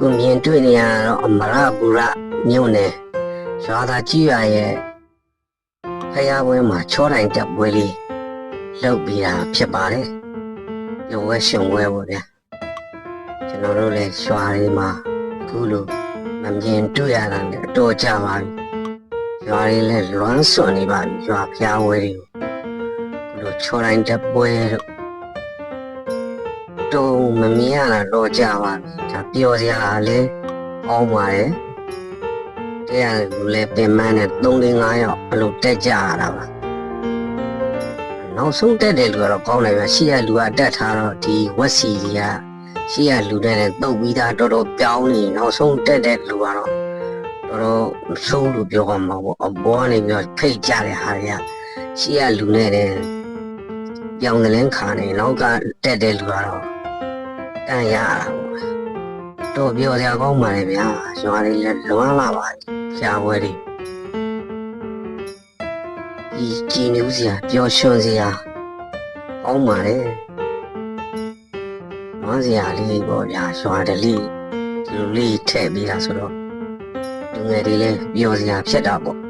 ခုမြင်တွေ့နေရတာတော့အမရပူရမြို့နယ်ရွာသားကြီးရရဲ့ဖယားပွဲမှာချောတိုင်းတက်ပွဲလေးလုပ်ပြီးတာဖြစ်ပါတယ်။ရုံဝဲရှင်ဝဲပေါ့ဗျာ။ကျွန်တော်တို့လည်းရွာလေးမှာအခုလိုမမြင်တွေ့ရတာလည်းအတော်ကြပါပြီ။ရွာလေးလည်းလွမ်းဆွနေပါပြီရွာဖယားပွဲတွေကိုခုလိုချောတိုင်းတက်ပွဲတို့ တုံမမြင်ရတာတော့ကြပါပြီ။ဒါပျော်စရာလည်းအောင်းပါတယ်။တရားလူလည်းပင်မနဲ့3 4 5ယောက်အလိုတက်ကြရတာပါ။နောက်ဆုံးတက်တဲ့လူကတော့ကောင်းတယ်ပဲရှေ့ကလူကတက်ထားတော့ဒီဝက်စီကြီးကရှေ့ကလူနဲ့လည်းတုတ်ပြီးသားတော်တော်ပြောင်းနေနောက်ဆုံးတက်တဲ့လူကတော့တော်တော်ဆုံးလို့ပြောရမှာပေါ့အဘောကနေပြီးတော့ဖိတ်ကြတဲ့ဟာတွေကရှေ့ကလူနဲ့လည်းပြောင်းကလေးခါနေနောက်ကတက်တဲ့လူကတော့ တန်ရတာပေါ့တော့ပြောစရာကောင်းပါလေဗျာရွာလေးလည်းလွမ်းလာပါရှားပွဲတွေဒီကြည်နူးစရာပျော်ရွှင်စရာကောင်းပါလေလွမ်းစရာလေးပေါ့ဗျာရွာတလေးဒီလိုလေးထည့်ပြီးတာဆိုတော့လူငယ်တွေလည်းပျော်စရာဖြစ်တာပေါ့